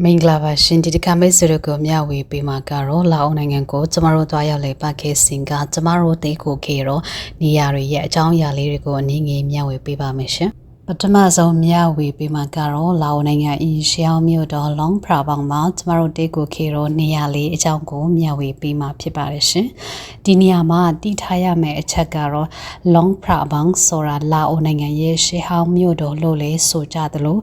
မင်္ဂလာပါရှင်ဒီတစ်ခါမိတ်ဆွေတို့ကိုမျှဝေပေးမှာကတော့လာအောင်နိုင်ငံကိုကျမတို့တွားရောက်လေပတ်ခဲ့စဉ်ကကျမတို့တိတ်ကိုခေတော့နေရာတွေရဲ့အကြောင်းအရာလေးတွေကိုအနည်းငယ်မျှဝေပေးပါမယ်ရှင် ပထမဆုံးမျှဝေပေးမှာကတော့လာအောင်နိုင်ငံအင်ရှောင်းမြို့တော် Long Prabang မှာကျမတို့တိတ်ကိုခေတော့နေရာလေးအကြောင်းကိုမျှဝေပေးမှာဖြစ်ပါတယ်ရှင်ဒီနေရာမှာတည်ထားရမယ့်အချက်ကတော့ Long Prabang ဆိုတာလာအောင်နိုင်ငံရဲ့ရှေးဟောင်းမြို့တော်လို့လည်းဆိုကြသလို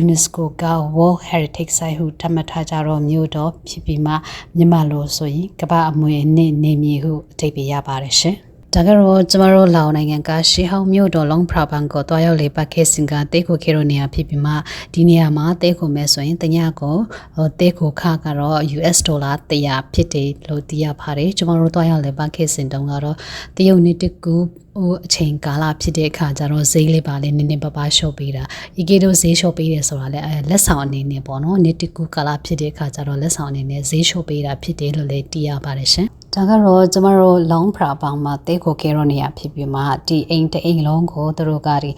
UNESCO က World Heritage Site ဟုသတ်မှတ်ထားကြတော့မြို့တော်ဖြစ်ပြီးမှမြန်မာလိုဆိုရင်ကမ္ဘာအမွေအနှစ်နေမြေဟုအဓိပ္ပာယ်ရပါတယ်ရှင် ဒါကတော့ကျမတို့လာအောင်နိုင်ငံကရှေးဟောင်းမြို့တော်လုံးဖရာဘန်ကိုတွားရောက်လေပတ်ခဲ့စင်ကတဲခိုခေရိုနေရာဖြစ်ပြီးမှဒီနေရာမှာတဲခိုမဲ့ဆိုရင်တညကိုဟိုတဲခိုခကတော့ US ဒေါ်လာ100ဖြစ်တယ်လို့သိရပါတယ်ကျမတို့တွားရောက်လေပတ်ခဲ့စင်တုန်းကတော့တရုတ်နှစ်တကူဟိုအချိန်ကာလဖြစ်တဲ့အခါကျတော့ဈေးလေးပါလေနည်းနည်းပါးပါးရှော့ပေးတာဤကေတို့ဈေးရှော့ပေးတယ်ဆိုတာလည်းအဲလက်ဆောင်အနေနဲ့ပေါ့နော်နှစ်တကူကာလဖြစ်တဲ့အခါကျတော့လက်ဆောင်အနေနဲ့ဈေးရှော့ပေးတာဖြစ်တယ်လို့လည်းသိရပါတယ်ရှင် ဒါကတော့ကျမတို့ long pra ပေါင်းမှာတဲခိုကဲရောနေရဖြစ်ပြီးမှဒီအိမ်တအိမ်လုံးကိုသူတို့ကဒီ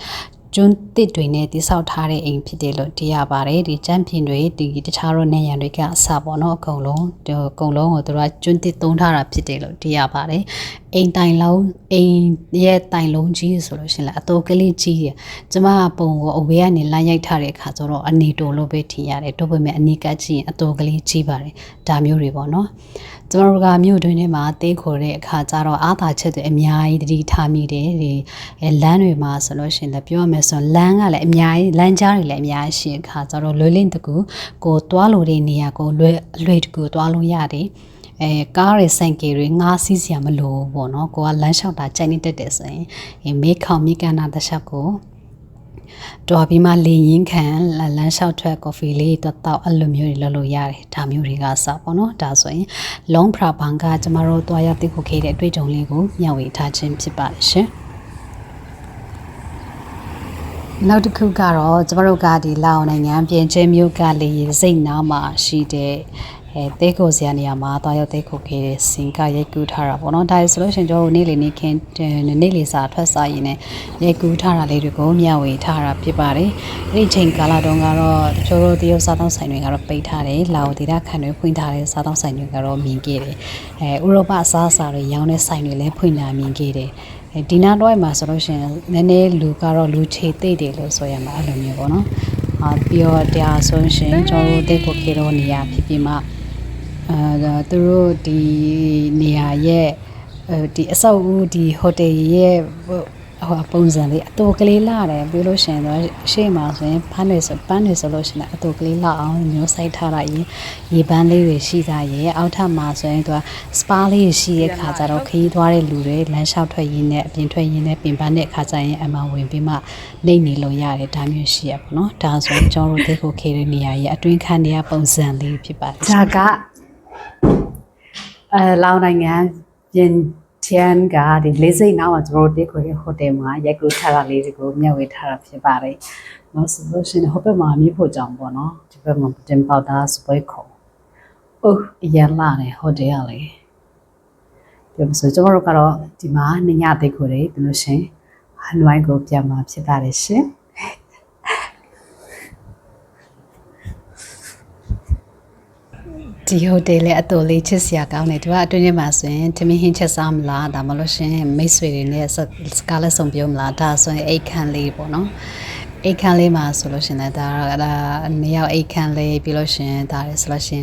ကျွန်းတစ်တွေနဲ့တိဆောက်ထားတဲ့အိမ်ဖြစ်တယ်လို့သိရပါတယ်ဒီကျမ်းပြင်တွေဒီတခြားသောနေရံတွေကအစပေါ့နော်အကုန်လုံးဒီအကုန်လုံးကိုသူတို့ကကျွန်းတစ်သုံးထားတာဖြစ်တယ်လို့သိရပါတယ် အိမ်တိုင်လုံးအိမ်ရဲ့တိုင်လုံးကြီးဆိုလို့ရှိရင်လည်းအတော်ကလေးကြီးတယ်ကျမကပုံကိုအဝေးကနေလမ်းရိုက်ထားတဲ့အခါကျတော့အနေတိုလို့ပဲထင်ရတယ်တို့ပေမဲ့အနီးကပ်ကြည့်ရင်အတော်ကလေးကြီးပါတယ်ဒါမျိုးတွေပေါ့နော်ကျမတို့ကမြို့တွင်းထဲမှာတေးခေါ်တဲ့အခါကျတော့အာသာချက်တွေအများကြီးတတိထားမိတယ်ဒီလမ်းတွေမှာဆိုလို့ရှိရင်လည်းပြောရမယ်ဆိုလမ်းကလည်းအများကြီးလမ်းကြားတွေလည်းအများကြီးရှိအခါကျတော့လွယ်လင့်တကူကိုတွားလို့တဲ့နေရာကိုလွယ်အလွယ်တကူတွားလို့ရတယ် အဲကားရဆိုင်ကယ်တွေငားစီးစရာမလိုဘူးပေါ့နော်ကိုကလမ်းလျှောက်တာကြိုက်နေတတ်တယ်ဆိုရင်မေခေါင်မိကနာတခြားကိုတော်ပြီးမှလေရင်ခံလမ်းလျှောက်ထွက်ကော်ဖီလေးတော့တောက်အဲ့လိုမျိုးတွေလုပ်လို့ရတယ်ဒါမျိုးတွေကစပေါ့နော်ဒါဆိုရင် long pra ဘန်ကကျမတို့တွားရောက်သိခုခဲ့တဲ့အတွေ့အကြုံလေးကိုမျှဝေထားခြင်းဖြစ်ပါတယ်ရှင်နောက်တစ်ခုကတော့ကျမတို့ကဒီလာအောင်နိုင်ငံပြင်ကျင်းမြို့ကလေစိတ်နားမှာရှိတဲ့ အဲတဲကိုစရာနေရာမှာသွားရောက်တဲကိုခဲ့တဲ့စင်ကရိုက်ကူးထားတာပေါ့နော်ဒါဆိုလို့ရှိရင်ကျွန်တော်တို့နေ့လေနေ့ခင်းနေ့လေစာထွက်စားရင်းနဲ့ရိုက်ကူးထားတာလေးတွေကိုမျှဝေထားတာဖြစ်ပါတယ်အဲ့ဒီချိန်ကာလတုန်းကတော့ကျွန်တော်တို့တရုတ်စားသောက်ဆိုင်တွေကတော့ပိတ်ထားတယ်လာအိုဒေတာခံတွေဖွင့်ထားတဲ့စားသောက်ဆိုင်တွေကတော့မြင်ခဲ့တယ်အဲဥရောပအစားအစာတွေရောင်းတဲ့ဆိုင်တွေလည်းဖွင့်လာမြင်ခဲ့တယ်ဒီနာတော့မှာဆိုလို့ရှိရင်နည်းနည်းလူကတော့လူချေသိတယ်လို့ဆိုရမှာအဲ့လိုမျိုးပေါ့နော်အာပြီးတော့တရားဆိုရှင်ကျွန်တော်တို့တိတ်ကိုခေတော့နေရဖြစ်ပြီးမှ အာသူတို့ဒီနေရာရဲ့ဒီအဆောက်အဦဒီဟိုတယ်ရဲ့ဟိုပုံစံလေးအတူကလေးလာတယ်ပြီးလို့ရှိရင်တော့ရှေ့မှာဆိုရင်ဖမ်းနေဆိုပန်းနေဆိုလို့ရှိရင်အတူကလေးလာအောင်မျိုးစိုက်ထားတာရင်ရေပန်းလေးတွေရှိတာရဲ့အောက်ထပ်မှာဆိုရင်သူကစပါးလေးရှိရဲ့ခါကြတော့ခရီးသွားတဲ့လူတွေလမ်းလျှောက်ထွက်ရင်းနဲ့အပြင်ထွက်ရင်းနဲ့ပင်ပန်းတဲ့ခါကျရင်အမှဝင်ပြီးမှနေနေလို့ရတယ်ဒါမျိုးရှိရပါတော့ဒါဆိုရင်ကျွန်တော်တို့ဒီကိုခေတဲ့နေရာရဲ့အတွင်းခန်းတွေကပုံစံလေးဖြစ်ပါတယ်ဒါက အဲလောင်နိုင်ငံပြင်ချန်ကဒီလေးစိတ်နောက်မှာကျွန်တော်တို့တေးခွေတဲ့ဟိုတယ်မှာရိုက်ကူးထားတာလေးတွေကိုမျှဝေထားတာဖြစ်ပါတယ်။နော်ဆိုလို့ရှိရင်ဟိုဘက်မှာမြေဖို့ကြောင်ပေါ့နော်။ဒီဘက်မှာတင်ပေါတာစပွဲခုံ။အိုးအရလာတယ်ဟိုတယ်ကလေ။ဒီဆိုကျွန်တော်တို့ကတော့ဒီမှာညညတေးခွေတယ်ပြီးလို့ရှိရင်ဟန်ဝိုင်းကိုပြန်มาဖြစ်ပါတယ်ရှင်။ ဒီဟိုတယ်လည်းအတော်လေးချစ်စရာကောင်းတယ်သူကအတွင်းထဲမှာဆိုရင်ထမင်းဟင်းချက်စားမလားဒါမှလို့ရှင်မိတ်ဆွေတွေနဲ့စကားလက်ဆောင်ပြောမလားဒါဆိုရင်အိတ်ခမ်းလေးပေါ့နော်အိတ်ခမ်းလေးမှာဆိုလို့ရှင်လည်းဒါဒါနေရောက်အိတ်ခမ်းလေးပြီးလို့ရှင်ဒါလည်းဆိုလို့ရှင်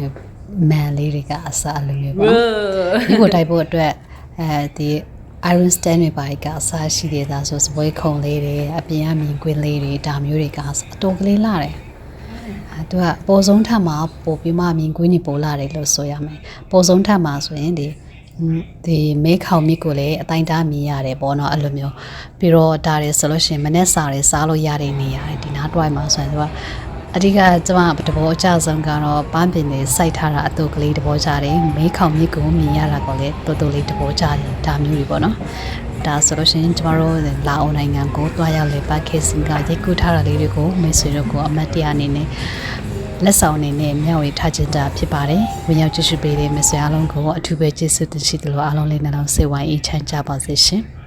မန်လေးတွေကအစားအလိုမျိုးပေါ့ဒီကိုတိုက်ဖို့အတွက်အဲဒီ iron stand တွေပါကအစားရှိသေးတာဆိုစပွဲခုံလေးတွေအပြင်ကမြင်ကွင်းလေးတွေဒါမျိုးတွေကအတော်ကလေးလာတယ် သူကပေါ်ဆုံးထပ်မှာပို့ပြီးမှမြင်ကွင်းနေပို့လာတယ်လို့ဆိုရမယ်ပေါ်ဆုံးထပ်မှာဆိုရင်ဒီဒီမဲခေါင်မြစ်ကိုလည်းအတိုင်းတားမြင်ရတယ်ပေါ့နော်အဲ့လိုမျိုးပြီးတော့ဒါတွေဆိုလို့ရှိရင်မနေ့စာတွေစားလို့ရတဲ့နေရာဒီနားတွိုင်းမှာဆိုရင်သူကအဓိကကျမတဘောအကြဆုံးကတော့ပန်းပင်တွေစိုက်ထားတာအတူကလေးတဘောကြတယ်မဲခေါင်မြစ်ကိုမြင်ရတာကိုလည်းတော်တော်လေးတဘောကြတယ်ဒါမျိုးတွေပေါ့နော် ဒါဆိုလို့ရှိရင်ကျမတို့လာအောင်နိုင်ငံကိုတွားရောက်လေပတ်ခေစင်ကရိုက်ကူးထားတာလေးတွေကိုမိတ်ဆွေတို့ကိုအမတ်တရားအနေနဲ့လက်ဆောင်အနေနဲ့မျှဝေထားခြင်းတာဖြစ်ပါတယ်။ဝင်ရောက်ကြည့်ရှုပေးတဲ့မိတ်ဆွေအားလုံးကိုအထူးပဲကျေးဇူးတင်ရှိသလိုအားလုံးလေးနှလုံးစိတ်ဝိုင်းအေးချမ်းကြပါစေရှင်။